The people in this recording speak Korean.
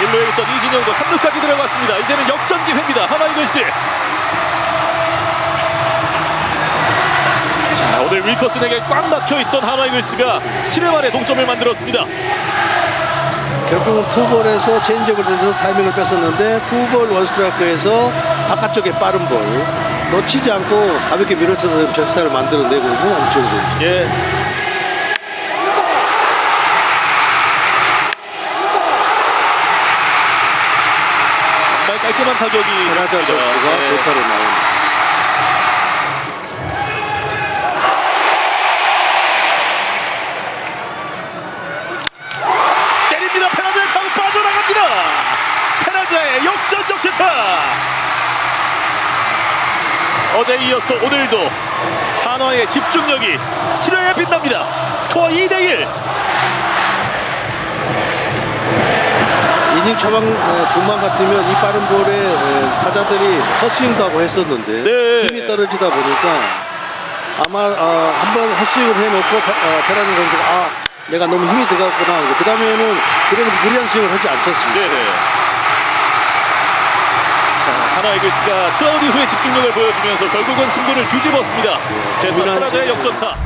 일루에 있던 이진영도 3루까지 들어갔습니다. 이제는 역전 기회입니다. 하나 이글스. 자 오늘 윌커슨에게 꽉 막혀 있던 하나 이글스가 7회 말에 동점을 만들었습니다. 결국은 투볼에서 체인지업을 던져서 타이밍을 뺐었는데 투볼 원스트라이크에서 바깥쪽에 빠른 볼 놓치지 않고 가볍게 밀어쳐서 적시타를 만들어내고 있는 안치홍 선수. 예. 깔끔한 타격이 있었습니다. 선수가 네. 대타로 나옵니다. 때립니다. 페나자의 타고 빠져나갑니다. 페나자의 역전적 제타. 어제 이어서 오늘도 한화의 집중력이 7회에 빛납니다. 스코어 2대1. 이닝 초반 에, 중반 같으면 이 빠른 볼에 에, 타자들이 헛스윙도 하고 했었는데 네. 힘이 떨어지다 보니까 아마 어, 한번 헛스윙을 해놓고 페- 어, 페라니 선수가 아 내가 너무 힘이 들어갔구나 그 다음에는 그런 무리한 스윙을 하지 않겠습니다. 네네. 자, 하나 이글스가 투아웃 이후의 집중력을 보여주면서 결국은 승부를 뒤집었습니다. 제타 재미난 페나자의 승부. 역전타.